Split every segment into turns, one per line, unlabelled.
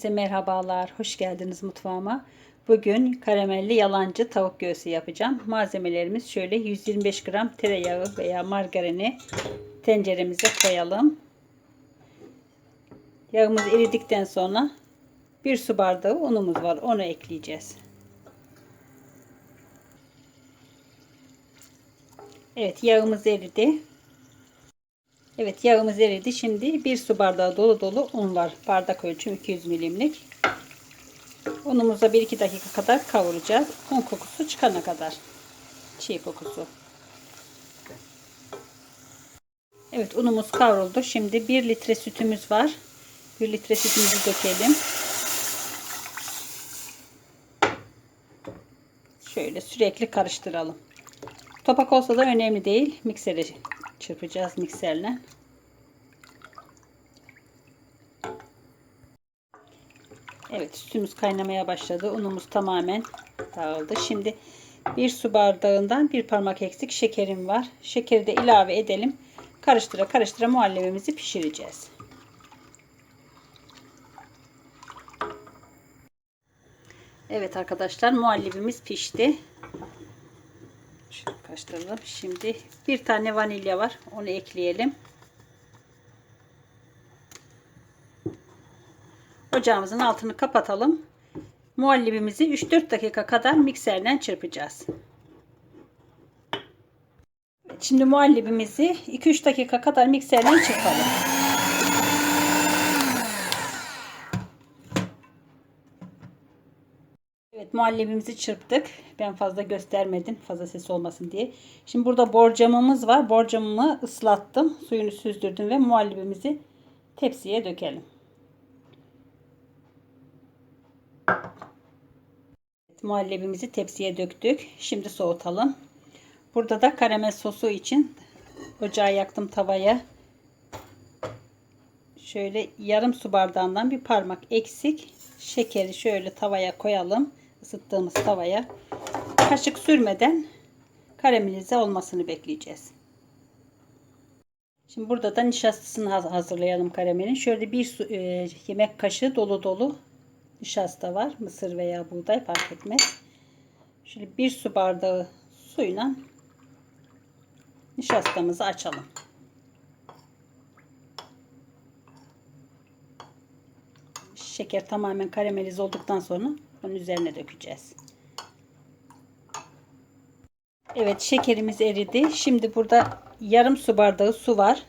Herkese merhabalar, hoş geldiniz mutfağıma. Bugün karamelli yalancı tavuk göğsü yapacağım. Malzemelerimiz şöyle 125 gram tereyağı veya margarini tenceremize koyalım. Yağımız eridikten sonra bir su bardağı unumuz var, onu ekleyeceğiz. Evet, yağımız eridi. Evet yağımız eridi. Şimdi bir su bardağı dolu dolu un var. Bardak ölçüm 200 milimlik. Unumuza 1-2 dakika kadar kavuracağız. Un kokusu çıkana kadar. Çiğ kokusu. Evet unumuz kavruldu. Şimdi 1 litre sütümüz var. 1 litre sütümüzü dökelim. Şöyle sürekli karıştıralım. Topak olsa da önemli değil. Miksere çırpacağız mikserle. Evet sütümüz kaynamaya başladı. Unumuz tamamen dağıldı. Şimdi bir su bardağından bir parmak eksik şekerim var. Şekeri de ilave edelim. Karıştıra karıştıra muhallebimizi pişireceğiz. Evet arkadaşlar muhallebimiz pişti. Karıştıralım. Şimdi bir tane vanilya var. Onu ekleyelim. Ocağımızın altını kapatalım. Muhallebimizi 3-4 dakika kadar mikserden çırpacağız. Şimdi muhallebimizi 2-3 dakika kadar mikserden çırpalım. Evet muhallebimizi çırptık. Ben fazla göstermedim. Fazla ses olmasın diye. Şimdi burada borcamımız var. Borcamımı ıslattım. Suyunu süzdürdüm ve muhallebimizi tepsiye dökelim. Evet, muhallebimizi tepsiye döktük. Şimdi soğutalım. Burada da karamel sosu için ocağı yaktım tavaya. Şöyle yarım su bardağından bir parmak eksik şekeri şöyle tavaya koyalım ısıttığımız tavaya kaşık sürmeden karamelize olmasını bekleyeceğiz. Şimdi burada da nişastasını hazırlayalım karamelin. Şöyle bir su, e, yemek kaşığı dolu dolu nişasta var. Mısır veya buğday fark etmez. Şöyle bir su bardağı suyla nişastamızı açalım. Şeker tamamen karamelize olduktan sonra bunun üzerine dökeceğiz. Evet şekerimiz eridi. Şimdi burada yarım su bardağı su var.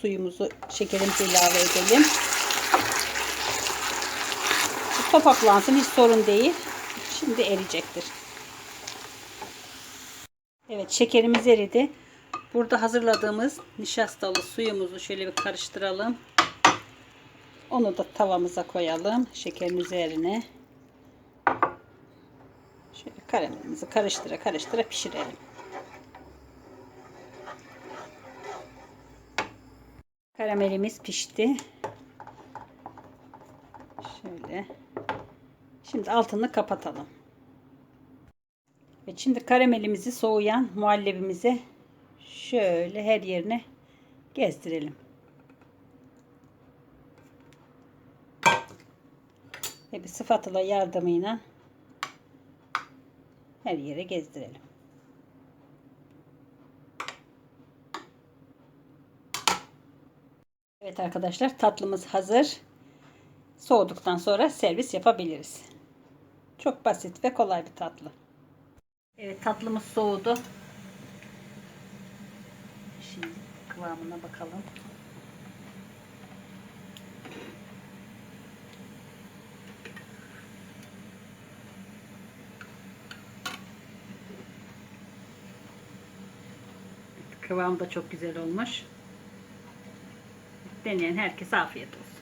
Suyumuzu şekerimizi ilave edelim. Topaklansın hiç sorun değil. Şimdi eriyecektir. Evet şekerimiz eridi. Burada hazırladığımız nişastalı suyumuzu şöyle bir karıştıralım. Onu da tavamıza koyalım. Şekerin üzerine. Şöyle karamelimizi karıştıra karıştıra pişirelim. Karamelimiz pişti. Şöyle. Şimdi altını kapatalım. Ve şimdi karamelimizi soğuyan muhallebimize şöyle her yerine gezdirelim. Ve bir spatula yardımıyla her yere gezdirelim. Evet arkadaşlar tatlımız hazır. Soğuduktan sonra servis yapabiliriz. Çok basit ve kolay bir tatlı. Evet tatlımız soğudu. Şimdi kıvamına bakalım. Kıvam da çok güzel olmuş. Deneyen herkese afiyet olsun.